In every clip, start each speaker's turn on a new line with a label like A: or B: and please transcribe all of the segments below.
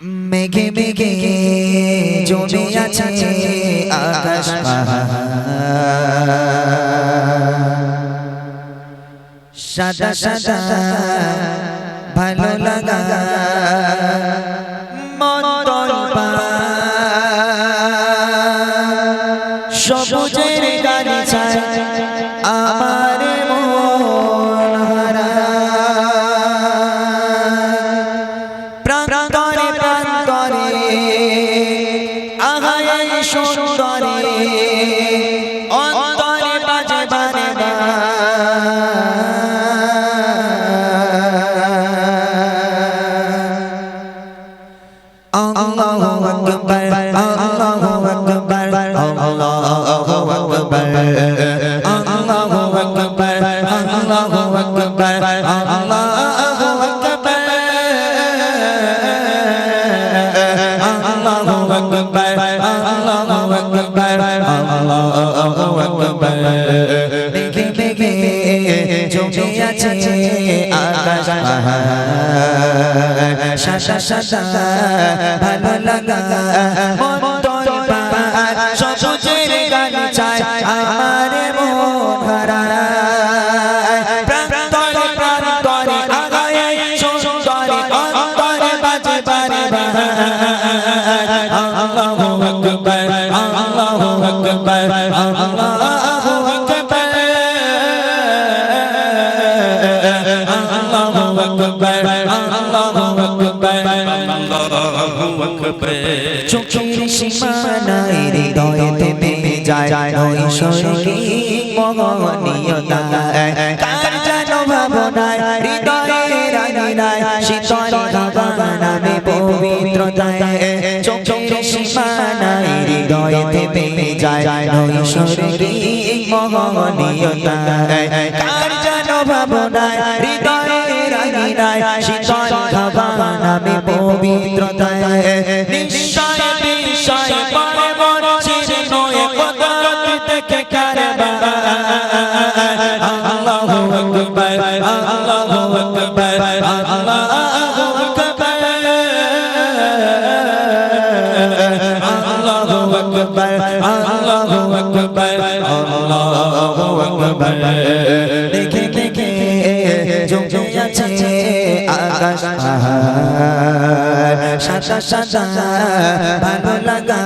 A: মেঘে মেঘে জমে আছে আকাশ সাদা সাদা ভালো লাগা সবুজের গালিচায় আমার সুন্দরে অন্তরে বাজে বারে আল্লাহু আকবার আকবার মেঘে মেঘে জমে আছে আকাশ সাদা সাদা ভালো লাগা আকবার আল্লাহু আকবার আল্লাহু আকবার আল্লাহু আকবার আল্লাহু আকবার চোখের সীমানায় হৃদয়েতে মেয়ে যায় নৈসর্গিক মহনীয়তা কার যেন ভাবনায় হৃদয়ের আঙিনায় শীতল হাওয়া নামে পবিত্রতায় সীমানায় হৃদয়েতে মেয়ে যায় নৈসর্গিক মহনীয়তা কার যেন ভাবনায় হৃদয়ের আঙিনায় শীতল হাওয়া নামে পবিত্রতায়। নিশ্চয় নিশ্চয় পরে মন চিরে নয় কদরত থেকে আকবার আল্লাহু আকবার আল্লাহু আকবার। দেখে দেখে জমে আছে আকাশ সাদা সাদা ভালো লাগা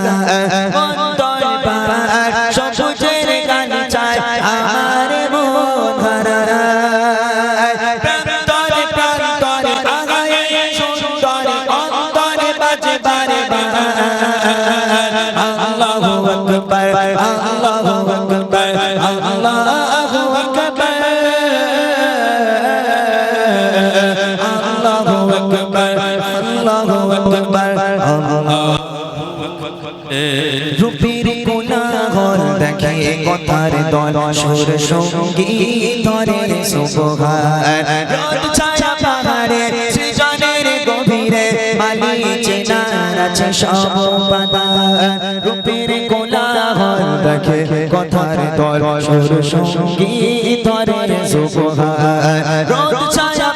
A: রূপের কোলাহল দেখে কথার দল, সুর পাদান রূপের কোলাহল দেখে কথার দল, সুর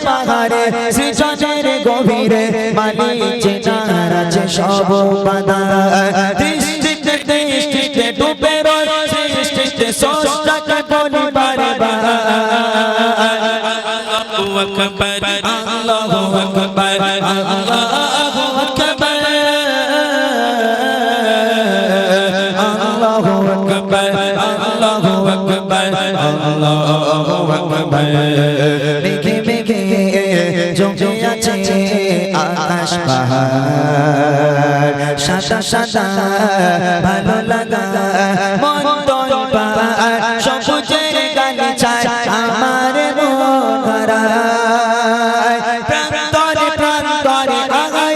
A: পাহাড়ে, সৃজনের গভীরে মালি আছে সব দৃষ্টিতে দৃষ্টিতে ডুবে রয় সৃষ্টিতে সষ্টাকে বলি বারে
B: আল্লাহু আকবার
A: আল্লাহু আকবার আল্লাহু আকবার। আল্লাহু আকবার আল্লাহু আকবার আল্লাহু আকবার। মেঘে মেঘে, জমে আছে আকাশ পাহাড়। সাদা সাদা ভালো লাগা মন তন সবুজের গালিচায় আমার মন হারায় প্রান্তরে প্রান্তরে আগায়